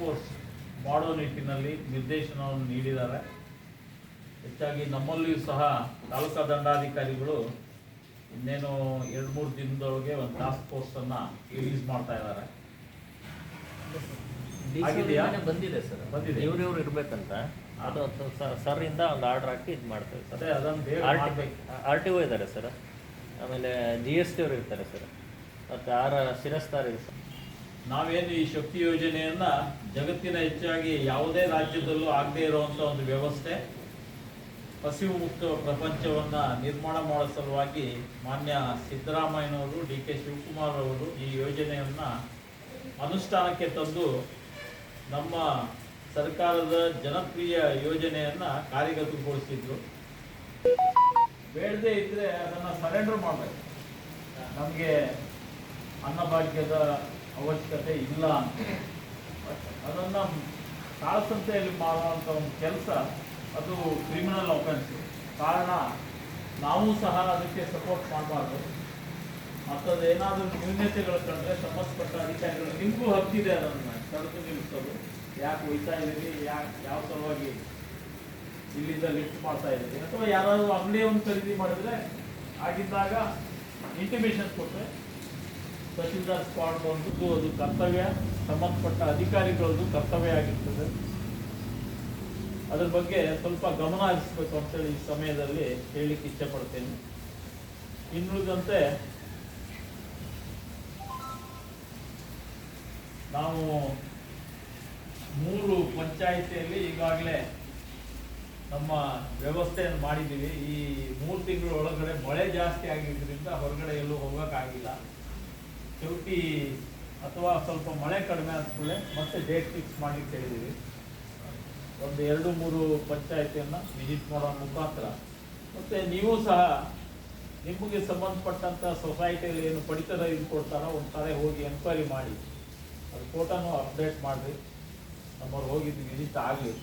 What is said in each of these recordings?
Force ಮಾಡೋ ನಿಟ್ಟಿನಲ್ಲಿ ನಿರ್ದೇಶನವನ್ನು ನೀಡಿದ್ದಾರೆ. ಹೆಚ್ಚಾಗಿ ನಮ್ಮಲ್ಲಿಯೂ ಸಹ ತಾಲೂಕಾ ದಂಡಾಧಿಕಾರಿಗಳು ಇನ್ನೇನು ಎರಡು ಮೂರು ದಿನದೊಳಗೆ ಒಂದು ಟಾಸ್ಕ್ ಫೋರ್ಸನ್ನು ರಿಲೀಸ್ ಮಾಡ್ತಾ ಇದ್ದಾರೆ. ಬಂದಿದೆ ಸರ್. ಬಂದಿದೆ. ಇವ್ರು ಇವ್ರು ಇರ್ಬೇಕಂತ ಅದು ಸರ್ ಇಂದ ಒಂದು ಆರ್ಡರ್ ಹಾಕಿ ಇದು ಮಾಡ್ತೇವೆ ಸರ್. ಅದೇ ಅದನ್ನು ಬೇಗ ಆರ್ ಟಿ ಮಾಡ್ಬೇಕು. ಆರ್ ಟಿ ಒ ಇದ್ದಾರೆ ಸರ್. ಆಮೇಲೆ ಜಿ ಎಸ್ ಟಿ ಅವರು ಇರ್ತಾರೆ ಸರ್. ಮತ್ತು ಆರ್ ಶಿರಸ್ತಾರ್ ಇದೆ ಸರ್. ನಾವೇನು ಈ ಶಕ್ತಿ ಯೋಜನೆಯನ್ನ ಜಗತ್ತಿನ ಹೆಚ್ಚಾಗಿ ಯಾವುದೇ ರಾಜ್ಯದಲ್ಲೂ ಆಗದೇ ಇರುವಂತ ಒಂದು ವ್ಯವಸ್ಥೆ, ಹಸಿವು ಮುಕ್ತ ಪ್ರಪಂಚವನ್ನ ನಿರ್ಮಾಣ ಮಾಡೋ ಸಲುವಾಗಿ ಮಾನ್ಯ ಸಿದ್ದರಾಮಯ್ಯನವರು, ಡಿ ಕೆ ಶಿವಕುಮಾರ್ ಅವರು ಈ ಯೋಜನೆಯನ್ನ ಅನುಷ್ಠಾನಕ್ಕೆ ತಂದು ನಮ್ಮ ಸರ್ಕಾರದ ಜನಪ್ರಿಯ ಯೋಜನೆಯನ್ನ ಕಾರ್ಯಗತಗೊಳಿಸಿದ್ರು. ಬೇಡದೇ ಇದ್ರೆ ಅದನ್ನ ಸರೆಂಡರ್ ಮಾಡಬೇಕು. ನಮಗೆ ಅನ್ನಭಾಗ್ಯದ ಅವಶ್ಯಕತೆ ಇಲ್ಲ ಅಂತ. ಅದನ್ನು ಕಾಳಸಂತೆಯಲ್ಲಿ ಮಾಡುವಂಥ ಒಂದು ಕೆಲಸ ಅದು ಕ್ರಿಮಿನಲ್ ಅಫೆನ್ಸ್ ಕಾರಣ ನಾವು ಸಹ ಅದಕ್ಕೆ ಸಪೋರ್ಟ್ ಮಾಡಬಾರ್ದು. ಮತ್ತದು ಏನಾದರೂ ನ್ಯೂನ್ಯತೆಗಳು ಕಂಡ್ರೆ ಸಂಬಂಧಪಟ್ಟ ಅಧಿಕಾರಿಗಳು ನಿಮಗೂ ಹಕ್ಕಿದೆ ಅದನ್ನು ತಡೆದು ನಿಲ್ಲಿಸೋದು. ಯಾಕೆ ಒಯ್ತಾ ಇದ್ದೀರಿ? ಯಾಕೆ, ಯಾವ ಸಲುವಾಗಿ ಇಲ್ಲಿಂದ ಲಿಫ್ಟ್ ಮಾಡ್ತಾ ಇದ್ದೀರಿ? ಅಥವಾ ಯಾರಾದರೂ ಅಂಗಡಿಯನ್ನು ಖರೀದಿ ಮಾಡಿದ್ರೆ ಆಗಿದ್ದಾಗ ಇಂಟಿಮೇಷನ್ ಕೊಟ್ಟರೆ ತಹಶೀಲ್ದಾರ್ ಸ್ಪಾಟ್ ಬಂದು ಅದು ಕರ್ತವ್ಯ, ಸಂಬಂಧಪಟ್ಟ ಅಧಿಕಾರಿಗಳದ್ದು ಕರ್ತವ್ಯ ಆಗಿರ್ತದೆ. ಅದ್ರ ಬಗ್ಗೆ ಸ್ವಲ್ಪ ಗಮನ ಹರಿಸ್ಬೇಕು ಅಂತೇಳಿ ಈ ಸಮಯದಲ್ಲಿ ಹೇಳಲಿಕ್ಕೆ ಇಚ್ಛೆ ಪಡ್ತೇನೆ ಇನ್ನುಳಿದಂತೆ ನಾವು ಮೂರು ಪಂಚಾಯಿತಿಯಲ್ಲಿ ಈಗಾಗಲೇ ನಮ್ಮ ವ್ಯವಸ್ಥೆಯನ್ನು ಮಾಡಿದ್ದೀವಿ. ಈ ಮೂರು ತಿಂಗಳ ಒಳಗಡೆ ಮಳೆ ಜಾಸ್ತಿ ಆಗಿದ್ದರಿಂದ ಹೊರಗಡೆ ಎಲ್ಲೂ ಹೋಗೋಕ್ಕಾಗಿಲ್ಲ. ಚೌಟಿ ಅಥವಾ ಸ್ವಲ್ಪ ಮಳೆ ಕಡಿಮೆ ಆದ ಕೂಡಲೇ ಮತ್ತೆ ಡೇಟ್ ಫಿಕ್ಸ್ ಮಾಡಿ ಕೇಳಿದ್ದೀವಿ. ಒಂದು ಎರಡು, ಮೂರು ಪಂಚಾಯಿತಿಯನ್ನು ವಿಸಿಟ್ ಮಾಡೋ ಮುಖಾಂತರ. ಮತ್ತು ನೀವು ಸಹ ನಿಮಗೆ ಸಂಬಂಧಪಟ್ಟಂಥ ಸೊಸೈಟಿಯಲ್ಲಿ ಏನು ಪಡಿತರ ಇದು ಕೊಡ್ತಾರೋ ಒಂದು ಸಾರಿ ಹೋಗಿ ಎನ್ಕ್ವೈರಿ ಮಾಡಿ. ಅದು ಫೋಟೋನು ಅಪ್ಡೇಟ್ ಮಾಡಿರಿ. ನಮ್ಮವ್ರು ಹೋಗಿದ್ದು ವಿಸಿಟ್ ಆಗಲಿ.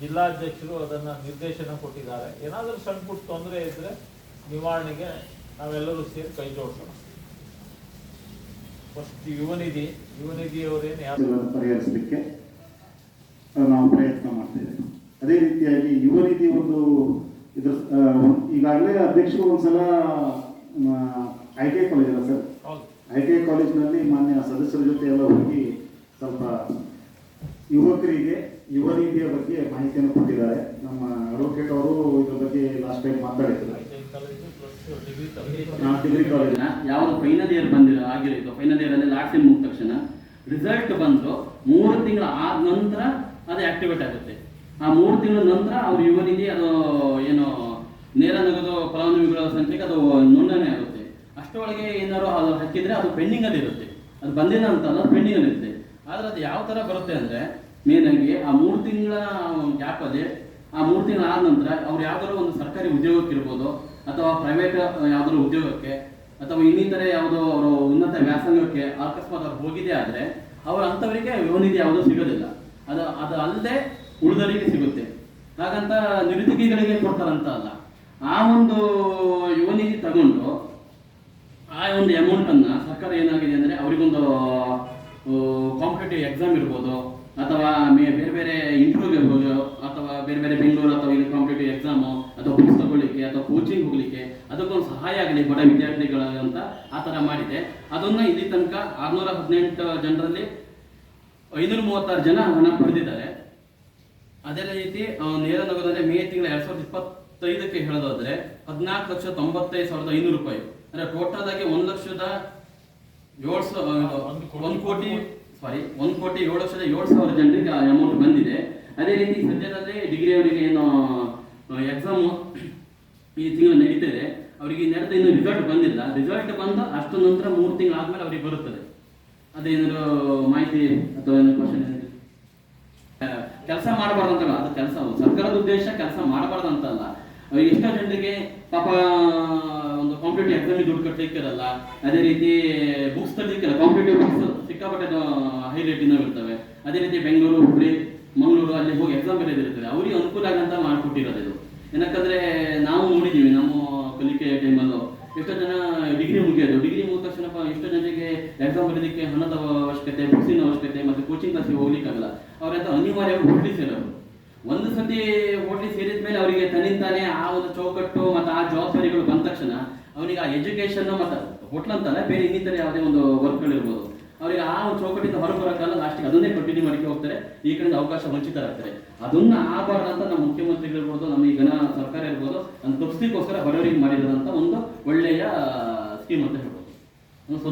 ಜಿಲ್ಲಾಧ್ಯಕ್ಷರು ಅದನ್ನು ನಿರ್ದೇಶನ ಕೊಟ್ಟಿದ್ದಾರೆ. ಏನಾದರೂ ಸಣ್ಣ ಪುಟ್ಟ ತೊಂದರೆ ಇದ್ದರೆ ನಿವಾರಣೆಗೆ ನಾವೆಲ್ಲರೂ ಸೇರಿ ಕೈ ಜೋಡಿಸೋಣ. ಫಸ್ಟ್ ಯುವನಿಧಿ ಯಾರು? ಪರಿಹರಿಸಲಿಕ್ಕೆ ನಾವು ಪ್ರಯತ್ನ ಮಾಡ್ತೇವೆ ಅದೇ ರೀತಿಯಾಗಿ ಯುವನಿಧಿ ಒಂದು ಇದ್ರ ಈಗಾಗಲೇ ಅಧ್ಯಕ್ಷರು ಒಂದ್ಸಲ ಐ ಟಿ ಐ ಕಾಲೇಜ್ ಅಲ್ಲ ಸರ್? ಐ ಟಿ ಐ ಕಾಲೇಜ್ನಲ್ಲಿ ಮಾನ್ಯ ಸದಸ್ಯರ ಜೊತೆ ಎಲ್ಲ ಹೋಗಿ ಸ್ವಲ್ಪ ಯುವಕರಿಗೆ ಯುವ ನಿಧಿಯ ಬಗ್ಗೆ ಮಾಹಿತಿಯನ್ನು ಕೊಟ್ಟಿದ್ದಾರೆ. ನಮ್ಮ ಅಡ್ವೊಕೇಟ್ ಅವರು ಇದ್ರ ಬಗ್ಗೆ last time plus degree college ನಾವು ಡಿಗ್ರಿ ಕಾಲೇಜ್ ಯಾವುದು ಫೈನಲ್ ಇಯರ್ ಬಂದಿರೋ ಆಗಿರೋದು ಫೈನಲ್ ಇಯರ್ ಅಲ್ಲಿ ಲಾಸ್ಟ್ ಟೈಮ್ ಮುಗಿದ ತಕ್ಷಣ ರಿಸಲ್ಟ್ ಬಂದು ಮೂರು ತಿಂಗಳ ಆದ ನಂತರ ಅದು ಆಕ್ಟಿವೇಟ್ ಆಗುತ್ತೆ. ಆ ಮೂರು ತಿಂಗಳ ನಂತರ ಅವ್ರ ಯುವನಿಗೆ ಅದು ಏನು ನೇರ ನಗದು ಫಲಾನುಭವಿಗಳ ಸಂಖ್ಯೆಗೆ ಅದು ನೋಂದಣಿ ಆಗುತ್ತೆ. ಅಷ್ಟರೊಳಗೆ ಏನಾದ್ರು ಅದು ಹಾಕಿದ್ರೆ ಅದು ಪೆಂಡಿಂಗ್ ಅಲ್ಲಿ ಇರುತ್ತೆ. ಅದು ಬಂದಿಲ್ಲ ಪೆಂಡಿಂಗ್ ಅಲ್ಲಿ ಇರುತ್ತೆ. ಆದ್ರೆ ಅದು ಯಾವ ತರ ಬರುತ್ತೆ ಅಂದ್ರೆ ಮೇನ್ ಆಗಿ ಆ ಮೂರು ತಿಂಗಳ ಗ್ಯಾಪ್ ಅದೇ ಆ ಮೂರು ತಿಂಗಳ ಆದ ನಂತರ ಅವ್ರು ಯಾವ್ದಾದ್ರು ಒಂದು ಸರ್ಕಾರಿ ಉದ್ಯೋಗಕ್ಕೆ ಇರ್ಬೋದು ಅಥವಾ ಪ್ರೈವೇಟ್ ಯಾವ್ದಾದ್ರು ಉದ್ಯೋಗಕ್ಕೆ ಅಥವಾ ಇನ್ನಿತರ ಯಾವುದೋ ಅವರು ಉನ್ನತ ವ್ಯಾಸಂಗಕ್ಕೆ ಅಕಸ್ಮಾತ್ ಅವ್ರು ಹೋಗಿದೆ ಆದರೆ ಅವ್ರ ಅಂಥವರಿಗೆ ಯುವನಿಧಿ ಯಾವುದೂ ಸಿಗೋದಿಲ್ಲ. ಅದು ಅದು ಅಲ್ಲದೆ ಉಳಿದವರಿಗೆ ಸಿಗುತ್ತೆ. ಹಾಗಂತ ನಿರುದ್ಯೋಗಿಗಳಿಗೆ ಕೊಡ್ತಾರಂತ ಅಲ್ಲ ಆ ಒಂದು ಯುವನಿಧಿ ತಗೊಂಡು ಆ ಒಂದು ಅಮೌಂಟ್ ಅನ್ನ ಸರ್ಕಾರ ಏನಾಗಿದೆ ಅಂದ್ರೆ ಅವರಿಗೊಂದು ಕಾಂಪಿಟೇಟಿವ್ ಎಕ್ಸಾಮ್ ಇರ್ಬೋದು ಅಥವಾ ಮೇ- ಬೇರೆ ಬೇರೆ ಇಂಟರ್ವ್ಯೂ ಇರ್ಬೋದು ಬೇರೆ ಬೇರೆ ಬೆಂಗಳೂರು ಅಥವಾ ಇಲ್ಲಿ ಕಾಂಪಿಟೇಟಿವ್ ಎಕ್ಸಾಮ್ ಅಥವಾ ಬುಕ್ಸ್ ತಗೊಳ್ಳಿಕ್ಕೆ ಅಥವಾ ಕೋಚಿಂಗ್ ಹೋಗ್ಲಿಕ್ಕೆ ಅದಕ್ಕೊಂದು ಸಹಾಯ ಆಗಲಿ ಬಡ ವಿದ್ಯಾರ್ಥಿಗಳ ಅಂತ ಆ ಥರ ಮಾಡಿದೆ. ಅದನ್ನ ಇಲ್ಲಿ ತನಕ ಆರ್ನೂರ ಹದಿನೆಂಟು ಜನರಲ್ಲಿ ಐನೂರ ಮೂವತ್ತಾರು ಜನ ಹಣ ಪಡೆದಿದ್ದಾರೆ. ಅದೇ ರೀತಿ ಆ, ನೇರ ನಗರದಲ್ಲಿ ಮೇ ತಿಂಗಳ ಎರಡು ಸಾವಿರದ ಇಪ್ಪತ್ತೈದಕ್ಕೆ ಹೇಳೋದಾದ್ರೆ ಹದಿನಾಲ್ಕು ಲಕ್ಷ ತೊಂಬತ್ತೈದು ಸಾವಿರದ ಐನೂರು ರೂಪಾಯಿ. ಅಂದ್ರೆ ಟೋಟಲ್ ಆಗಿ ಒಂದ್ ಲಕ್ಷದ ಏಳು ಸಾವಿರ. ಒಂದು ಕೋಟಿ ಸಾರಿ ಒಂದ್ ಕೋಟಿ ಏಳು ಲಕ್ಷದ ಏಳು ಸಾವಿರ ಜನರಿಗೆ ಅಮೌಂಟ್ ಬಂದಿದೆ. ಅದೇ ರೀತಿ ಸದ್ಯದಲ್ಲೇ ಡಿಗ್ರಿ ಅವರಿಗೆ ಏನು ಎಕ್ಸಾಮ್ ಈ ತಿಂಗಳು ನಡೀತಿದೆ ಅವರಿಗೆ ನಡೆದ ಇನ್ನು ರಿಸಲ್ಟ್ ಬಂದಿಲ್ಲ. ರಿಸಲ್ಟ್ ಬಂದ ಅಷ್ಟು ನಂತರ ಮೂರು ತಿಂಗಳು ಆದ್ಮೇಲೆ ಅವರಿಗೆ ಬರುತ್ತದೆ. ಅದೇನಾದ್ರು ಮಾಹಿತಿ ಅಥವಾ ಏನು ಕ್ವಶನ್ ಕೆಲಸ ಮಾಡಬಾರ್ದು ಅಂತಲ್ಲ, ಅದು ಕೆಲಸ ಸರ್ಕಾರದ ಉದ್ದೇಶ ಕೆಲಸ ಮಾಡಬಾರ್ದು ಅಂತಲ್ಲ. ಅವ್ರಿಗೆ ಎಷ್ಟೋ ಜನರಿಗೆ ಪಾಪ ಒಂದು ಕಾಂಪಿಟೇಟಿವ್ ಎಕ್ಸಾಮಿಗೆ ದುಡ್ಡು ಕಟ್ಟಲಿಕ್ಕಿರಲ್ಲ ಅದೇ ರೀತಿ ಬುಕ್ಸ್ ತರಲಿಕ್ಕಿಲ್ಲ ಕಾಂಪಿಟೇಟಿವ್ ಬುಕ್ಸ್ ಸಿಕ್ಕಾಪಟ್ಟೆ ಹೈ ರೇಟಿನ ಇರ್ತವೆ. ಅದೇ ರೀತಿ ಬೆಂಗಳೂರು, ಹುಬ್ಳಿ ಅಲ್ಲಿ ಹೋಗಿ ಎಕ್ಸಾಮ್ ಬರೆದಿರ್ತದೆ ಅವರಿಗೆ ಅನುಕೂಲ ಆಗಂತ ಮಾಡಿಕೊಟ್ಟಿರೋದು ಇದು. ಏನಕ್ಕಂದ್ರೆ ನಾವು ನೋಡಿದೀವಿ ನಮ್ಮ ಕಲಿಕೆ ಟೈಮಲ್ಲೂ ಎಷ್ಟೋ ಜನ ಡಿಗ್ರಿ ಮುಗಿಯೋದು. ಡಿಗ್ರಿ ಮುಗಿದ ತಕ್ಷಣ ಎಷ್ಟೋ ಜನರಿಗೆ ಎಕ್ಸಾಮ್ ಬರೋದಕ್ಕೆ ಹಣದ ಅವಶ್ಯಕತೆ ಬುಕ್ಸಿನ ಅವಶ್ಯಕತೆ ಮತ್ತೆ ಕೋಚಿಂಗ್ ಕ್ಲಾಸಿಗೆ ಹೋಗ್ಲಿಕ್ಕಾಗಲ್ಲ. ಅವರೆಲ್ಲ ಅನಿವಾರ್ಯವಾಗಿ ಹೋಟ್ಲಿ ಸೇರೋರು ಒಂದು ಸತಿ ಹೋಟ್ಲಿ ಸೇರಿದ ಮೇಲೆ ಅವರಿಗೆ ತನ್ನಿಂತಾನೆ ಆ ಒಂದು ಚೌಕಟ್ಟು ಮತ್ತು ಆ ಜವಾಬ್ದಾರಿಗಳು ಬಂದ ತಕ್ಷಣ ಅವನಿಗೆ ಆ ಎಜುಕೇಶನ್ ಮತ್ತು ಹೋಟ್ಲ್ ಅಂತಲ್ಲ, ಬೇರೆ ಇನ್ನಿತರ ಯಾವುದೇ ಒಂದು ವರ್ಕ್ಗಳಿರ್ಬೋದು ಅವರಿಗೆ ಆ ಒಂದು ಚೌಕಟ್ಟಿಂದ ಹೊರಬರೋಕ್ಕಲ್ಲ ಲಾಸ್ಟಿಗೆ ಅದನ್ನೇ ಕಂಟಿನ್ಯೂ ಮಾಡಿಕೆ ಹೋಗ್ತಾರೆ. ಈ ಕಡೆಯಿಂದ ಅವಕಾಶ ವಂಚಿತರಾಗ್ತಾರೆ. ಅದನ್ನ ಆಗಬಾರ್ದಂತ ನಮ್ಮ ಮುಖ್ಯಮಂತ್ರಿಗಳು ಇರ್ಬೋದು, ನಮ್ಮ ಜನ ಸರ್ಕಾರ ಇರ್ಬೋದು ತಪ್ಪಿಸ್ಲಿಕ್ಕೋಸ್ಕರ ಬಡವರಿಗೆ ಮಾಡಿರೋದಂತ ಒಂದು ಒಳ್ಳೆಯ ಸ್ಕೀಮ್ ಅಂತ ಹೇಳ್ಬೋದು.